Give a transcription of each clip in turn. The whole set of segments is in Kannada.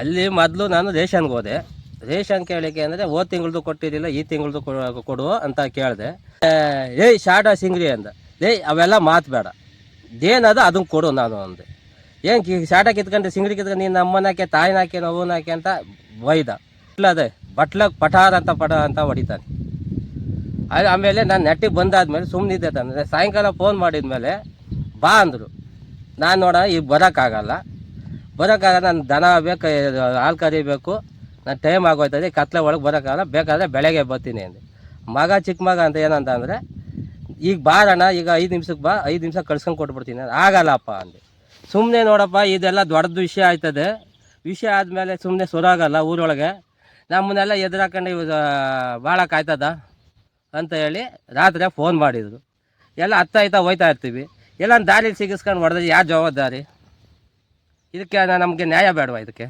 ಅಲ್ಲಿ ಮೊದಲು ನಾನು ರೇಷನ್ಗೆ ಹೋದೆ. ರೇಷನ್ ಕೇಳಿಕೆ ಅಂದರೆ ಓ ತಿಂಗಳದು ಕೊಟ್ಟಿದ್ದಿಲ್ಲ, ಈ ತಿಂಗಳದು ಕೊಡು ಅಂತ ಕೇಳಿದೆ. ಏಯ್, ಶಾಡ ಸಿಂಗ್ರಿ ಅಂದ. ಏಯ್, ಅವೆಲ್ಲ ಮಾತು ಬೇಡ. ಏನದ ಅದನ್ನು ಕೊಡು ನಾನು ಅಂದೆ. ಏನು ಶಾಟ ಕಿತ್ಕೊಂಡ್ರೆ ಸಿಂಗ್ರಿ ಕಿತ್ಕೊಂಡು ನೀನು ಅಮ್ಮನಾಕೆ ತಾಯಿನಾಕೆ ನೋವುನಾಕೆ ಅಂತ ಬೈದ ಅದೇ ಬಟ್ಲಕ್ಕೆ ಪಠಾರ ಅಂತ ಪಟ ಅಂತ ಹೊಡಿತಾನೆ. ಅದು ಆಮೇಲೆ ನಾನು ನೆಟ್ಟಿಗೆ ಬಂದಾದ್ಮೇಲೆ ಸುಮ್ಮನಿದ್ದೆ ತಂದರೆ ಸಾಯಂಕಾಲ ಫೋನ್ ಮಾಡಿದ್ಮೇಲೆ ಬಾ ಅಂದರು. ನಾನು ನೋಡ, ಈಗ ಬರೋಕ್ಕಾಗಲ್ಲ. ಬರೋಕ್ಕಾಗಲ್ಲ ನಾನು ದನ ಬೇಕು, ಹಾಲು ಕರಿಬೇಕು. ನಾನು ಟೈಮ್ ಆಗೋಯ್ತದೆ, ಕತ್ಲೆ ಒಳಗೆ ಬರೋಕ್ಕಾಗಲ್ಲ ಬೇಕಾದರೆ ಬೆಳಗ್ಗೆ ಬರ್ತೀನಿ ಅಂದೆ. ಮಗ ಚಿಕ್ಕ ಮಗ ಅಂತ ಏನಂತ ಅಂದರೆ ಈಗ ಬಾರಣ್ಣ ಈಗ ಐದು ನಿಮಿಷಕ್ಕೆ ಬಾ, ಐದು ನಿಮಿಷ ಕಳ್ಸ್ಕೊಂಡು ಕೊಟ್ಬಿಡ್ತೀನಿ ಅದು ಆಗಲ್ಲಪ್ಪ, ಅಂದೆ. ಸುಮ್ಮನೆ ನೋಡಪ್ಪ, ಇದೆಲ್ಲ ದೊಡ್ಡದು ವಿಷಯ ಆಯ್ತದೆ. ವಿಷಯ ಆದಮೇಲೆ ಸುಮ್ಮನೆ ಸುರಾಗಲ್ಲ ಊರೊಳಗೆ. ನಮ್ಮನ್ನೆಲ್ಲ ಎದುರಾಕೊಂಡು ಇವಾಗ ಭಾಳ ಕಾಯ್ತದ ಅಂತ ಹೇಳಿ ರಾತ್ರಿ ಫೋನ್ ಮಾಡಿದರು. ಎಲ್ಲ ಹತ್ತಾಯ್ತಾ ಹೋಯ್ತಾ ಇರ್ತೀವಿ. ಎಲ್ಲ ದಾರಿಲಿ ಸಿಗಿಸ್ಕೊಂಡು ಹೊಡೆದ್ರೆ ಯಾರು ಜವಾಬ್ದಾರಿ? ಇದಕ್ಕೆ ನಮಗೆ ನ್ಯಾಯ ಬೇಡವಾ ಇದಕ್ಕೆ?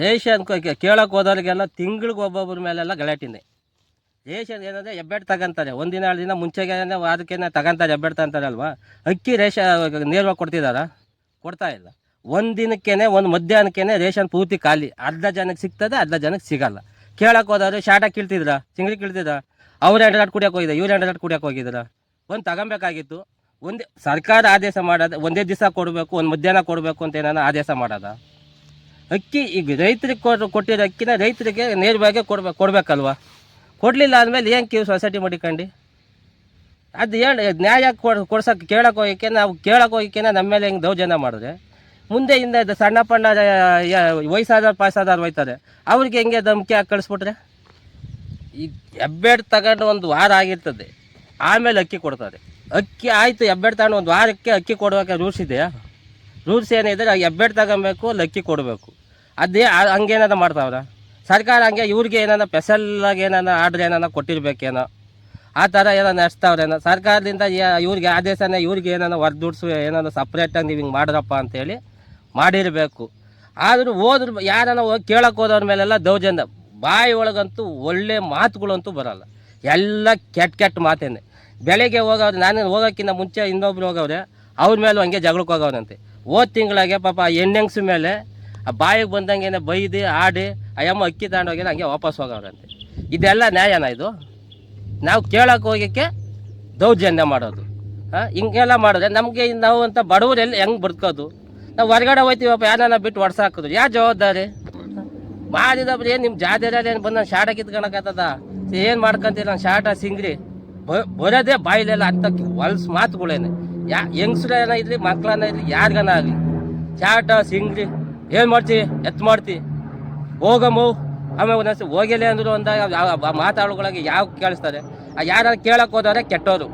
ರೇಷನ್ ಕೇಳೋಕೆ ಹೋದವ್ರಿಗೆಲ್ಲ ತಿಂಗ್ಳಿಗೆ ಒಬ್ಬೊಬ್ಬರ ಮೇಲೆಲ್ಲ ಗಲಾಟಿನೇ. ರೇಷನ್ ಏನಂದರೆ ಹೆಬ್ಬೆಟ್ಟು ತಗೊಂತಾರೆ. ಒಂದಿನ, ಎರಡು ದಿನ ಮುಂಚೆಗೆ ಅದಕ್ಕೆ ತಗೊಂತಾರೆ ಹೆಬ್ಬೆಟ್ಟು ತಗೊಂತಾರಲ್ವಾ ಅಕ್ಕಿ ರೇಷನ್ ನೇರವಾಗಿ ಕೊಡ್ತಿದ್ದಾರಾ ಕೊಡ್ತಾ ಇಲ್ಲ. ಒಂದು ದಿನಕ್ಕೇನೆ, ಒಂದು ಮಧ್ಯಾಹ್ನಕ್ಕೇನೆ ರೇಷನ್ ಪೂರ್ತಿ ಖಾಲಿ. ಅರ್ಧ ಜನಕ್ಕೆ ಸಿಗ್ತದೆ, ಅರ್ಧ ಜನಕ್ಕೆ ಸಿಗಲ್ಲ. ಕೇಳಕ್ಕೆ ಹೋದವ್ರು ಶಾಟ ಕೀಳ್ತಿದ್ರ? ಚಿಂಗ್ರಿ ಕೀಳ್ತಿದ್ರ? ಅವ್ರು ಎರಡು ಕುಡಿಯೋಕೆ ಹೋಗಿದ್ದೆ ಇವ್ರು ಎರಡು ಕುಡಿಯೋಕೆ ಹೋಗಿದ್ರ? ಒಂದು ತಗೊಬೇಕಾಗಿತ್ತು. ಒಂದೇ ಸರ್ಕಾರ ಆದೇಶ ಮಾಡೋದು, ಒಂದೇ ದಿವಸ ಕೊಡಬೇಕು, ಒಂದು ಮಧ್ಯಾಹ್ನ ಕೊಡಬೇಕು ಅಂತ ಏನಾನ ಆದೇಶ ಮಾಡೋದ? ಅಕ್ಕಿ, ಈಗ ರೈತರಿಗೆ ಕೊಟ್ಟು ಕೊಟ್ಟಿರೋ ಅಕ್ಕಿನ ರೈತರಿಗೆ ನೇರವಾಗಿ ಕೊಡ್ಬೇಕು ಕೊಡಬೇಕಲ್ವಾ? ಕೊಡಲಿಲ್ಲ ಅಂದಮೇಲೆ ಏನು ಕೀವು ಸೊಸೈಟಿ ಮಾಡಿಕೊಂಡು? ಅದು ಹೇಳಿ ನ್ಯಾಯ ಕೊಡ್, ಕೊಡ್ಸೋಕೆ ಕೇಳಕ್ಕೆ ಹೋಗಿಕೆ ನಾವು ಕೇಳಕ್ಕೆ ಹೋಗಕ್ಕೆ ನಮ್ಮ ಮೇಲೆ ಹೆಂಗೆ ದೌರ್ಜನ್ಯ ಮಾಡಿದ್ರೆ? ಮುಂದೆ ಇಂದ ಇದು ಸಣ್ಣ ಪಣ್ಣ ವಯಸ್ಸಾದವ್ರು, ಪಾಯಸಾದವ್ರು ಹೋಯ್ತಾರೆ. ಅವ್ರಿಗೆ ಹೆಂಗೆ ಧಮಕಿ ಹಾಕಿ ಕಳಿಸ್ಬಿಟ್ರೆ? ಈ ಹೆಬ್ಬೇಡ್ ತಗೊಂಡು ಒಂದು ವಾರ ಆಗಿರ್ತದೆ. ಆಮೇಲೆ ಅಕ್ಕಿ ಕೊಡ್ತಾರೆ. ಅಕ್ಕಿ ಆಯಿತು ಹೆಬ್ಬೆಡ್ ತಗೊಂಡು ಒಂದು ವಾರಕ್ಕೆ ಅಕ್ಕಿ ಕೊಡುವಾಗ ರೂಲ್ಸ್ ಇದೆ. ರೂಲ್ಸ್ ಏನಿದ್ರೆ ಹೆಬ್ಬೆಡ್ ತಗೊಬೇಕು ಅಲ್ಲಿ ಅಕ್ಕಿ ಕೊಡಬೇಕು. ಅದೇ ಹಂಗೇನಾರ ಮಾಡ್ತಾವ್ರ? ಸರ್ಕಾರ ಹಂಗೆ ಇವ್ರಿಗೆ ಏನಾರ ಸ್ಪೆಷಲ್ಲಾಗಿ ಏನಾರ ಆರ್ಡ್ರ್ ಏನಾರ ಕೊಟ್ಟಿರ್ಬೇಕೇನೋ? ಆ ಥರ ಏನೋ ನಡೆಸ್ತಾವ್ರೇನೋ? ಸರ್ಕಾರದಿಂದ ಇವ್ರಿಗೆ ಆದೇಶನೇ ಇವ್ರಿಗೆ ಏನಾರ ಹೊರದುಡ್ಸು ಏನಾರ ಸಪ್ರೇಟಾಗಿ ನೀವು ಹಿಂಗೆ ಮಾಡ್ರಪ್ಪ ಅಂತೇಳಿ ಮಾಡಿರಬೇಕು. ಆದರೂ ಹೋದ್ರೆ, ಯಾರನ್ನ ಹೋಗಿ ಕೇಳಕ್ಕೆ ಹೋದವ್ರ ಮೇಲೆಲ್ಲ ದೌರ್ಜನ್ಯ. ಬಾಯಿ ಒಳಗಂತೂ ಒಳ್ಳೆ ಮಾತುಗಳಂತೂ ಬರಲ್ಲ. ಎಲ್ಲ ಕೆಟ್ಟ ಕೆಟ್ಟ ಮಾತೇನೆ. ಬೆಳಗ್ಗೆ ಹೋಗೋರು ನಾನು ಹೋಗೋಕ್ಕಿಂತ ಮುಂಚೆ ಇನ್ನೊಬ್ರು ಹೋಗವ್ರೆ, ಅವ್ರ ಮೇಲೂ ಹಂಗೆ ಜಗಳಕ್ಕೆ ಹೋಗವ್ರಂತೆ ಹೋದ ತಿಂಗಳಾಗೆ ಪಾಪ ಎಣ್ಣೆಂಗ್ಸ ಮೇಲೆ ಆ ಬಾಯಿಗೆ ಬಂದಂಗೆ ಬೈದು, ಆಡಿ ಅಯ್ಯಮ್ಮ ಅಕ್ಕಿ ತಗೊಂಡೋಗಿ ಹಂಗೆ ವಾಪಸ್ ಹೋಗವ್ರಂತೆ. ಇದೆಲ್ಲ ನ್ಯಾಯನ ಇದು? ನಾವು ಕೇಳೋಕೆ ಹೋಗಕ್ಕೆ ದೌರ್ಜನ್ಯ ಮಾಡೋದು. ಹಾಂ, ಹಿಂಗೆಲ್ಲ ಮಾಡಿದ್ರೆ ನಮಗೆ ನಾವು ಅಂತ ಬಡವರೆಲ್ಲ ಹೆಂಗೆ ಬದುಕೋದು? ನಾವು ಹೊರಗಡೆ ಹೋಯ್ತೀವಪ್ಪ ಯಾರನ್ನ ಬಿಟ್ಟು ಹೊಡ್ಸಾಕೋದು ಯಾವ ಜವಾಬ್ದಾರಿ? ಮಾಡಿದಬ್ರು ಏನು ನಿಮ್ಮ ಜಾತಿಯಲ್ಲಿ ಏನು ಬಂದು ಶಾರ್ಟ ಕಿತ್ಕೊಳಕತ್ತದ ಏನು ಮಾಡ್ಕೊಂತೀರ ನಾನು ಶಾರ್ಟ ಸಿಂಗ್ರಿ? ಬರೋದೇ ಬಾಯಿಲೆಲ್ಲ ಅಂತ ಹೊಲ್ಸ್ ಮಾತುಗಳೇನೆ. ಯಾ ಹೆಂಗ್ಸ್ರನ ಇರಲಿ, ಮಕ್ಳನ್ನ ಇರಲಿ, ಯಾರಿಗನ ಆಗಲಿ. ಶಾಟ ಸಿಂಗ್ರಿ, ಏನು ಮಾಡ್ತಿ? ಎತ್ತು ಮಾಡ್ತಿ? ಹೋಗಮ್ಮು. ಆಮೇಲೆ ಒಂದೊಂದ್ಸತಿ ಹೋಗಿಲ್ಲ ಅಂದರು ಅಂದಾಗ ಮಾತಾಡೋಗಳಿಗೆ ಯಾವ ಕೇಳಿಸ್ತಾರೆ? ಯಾರು ಕೇಳಕ್ಕೆ ಹೋದವ್ರೆ ಕೆಟ್ಟವರು